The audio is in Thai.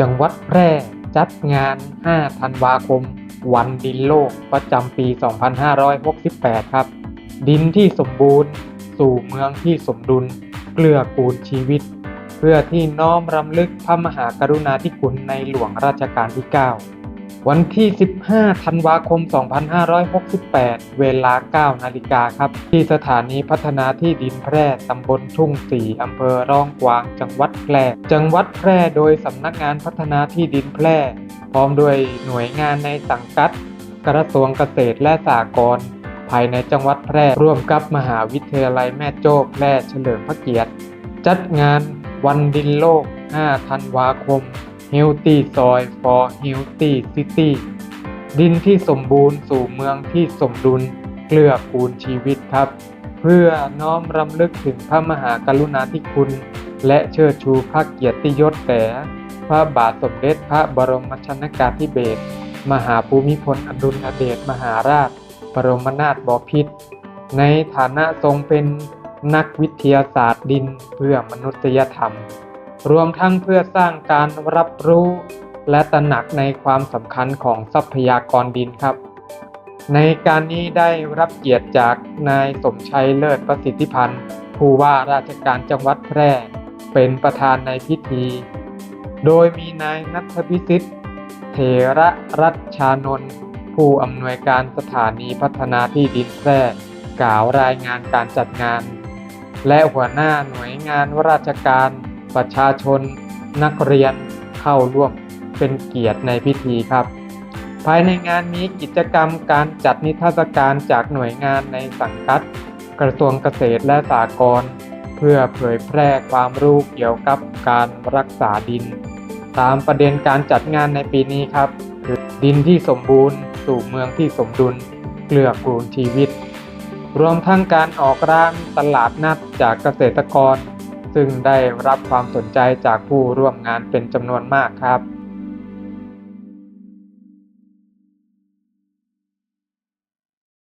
จังหวัดแพร่จัดงาน 5 ธันวาคม วันดินโลกประจำปี 2568 ครับ ดินที่สมบูรณ์ สู่เมืองที่สมดุล เกลือกูลชีวิต เพื่อที่น้อมรำลึกพระมหากรุณาธิคุณในหลวงรัชกาลที่ 9 วันที่ 15 ธันวาคม 2568 เวลา 9 นาฬิกาครับ ที่สถานีพัฒนาที่ดินแพร่ตำบลทุ่งสีอำเภอร่องกวาง จังหวัดแพร่ จังหวัดแพร่โดยสำนักงานพัฒนาที่ดินแพร่ พร้อมด้วยหน่วยงานในสังกัด กระทรวงเกษตรและสหกรณ์ภายในจังหวัดแพร่ ร่วมกับมหาวิทยาลัยแม่โจ้แพร่เฉลิมพระเกียรติ จัดงานวันดินโลก 5 ธันวาคม Healthy Soil for Healthy City ดินที่สมบูรณ์สู่เมืองที่สมดุลเกลือกูลชีวิตครับ เพื่อน้อมรำลึกถึงพระมหากรุณาธิคุณ และเชิดชูพระเกียรติยศแด่พระบาทสมเด็จพระบรมชนกาธิเบศรมหาภูมิพลอดุลยเดชมหาราช บรมนาถบพิตรในฐานะทรงเป็นนักวิทยาศาสตร์ดินเพื่อมนุษยธรรม รวมทั้งเพื่อสร้างการรับรู้ และตระหนักในความสำคัญของทรัพยากรดินครับ ในการนี้ได้รับเกียรติจากนายสมชัยเลิศประสิทธิพันธ์ผู้ว่าราชการจังหวัดแพร่ เป็นประธานในพิธี โดยมีนายนัทพิสิทธิ์เถระรัชชานนท์ผู้อำนวยการสถานีพัฒนาที่ดินแพร่กล่าวรายงานการจัดงาน และหัวหน้าหน่วยงานราชการ ประชาชน นักเรียนเข้าร่วมเป็นเกียรติในพิธีครับ ภายในงานนี้กิจกรรมการจัดนิทรรศการจากหน่วยงานในสังกัด กระทรวงเกษตรและสหกรณ์เพื่อเผยแพร่ความรู้เกี่ยวกับการรักษาดิน ตามประเด็นการจัดงานในปีนี้ครับคือดินที่สมบูรณ์ สู่เมืองที่สมดุลเกลือกูลชีวิต รวมทั้งการออกร้านตลาดนัดจากเกษตรกร ซึ่งได้รับความสนใจจากผู้ร่วมงานเป็นจำนวนมากครับ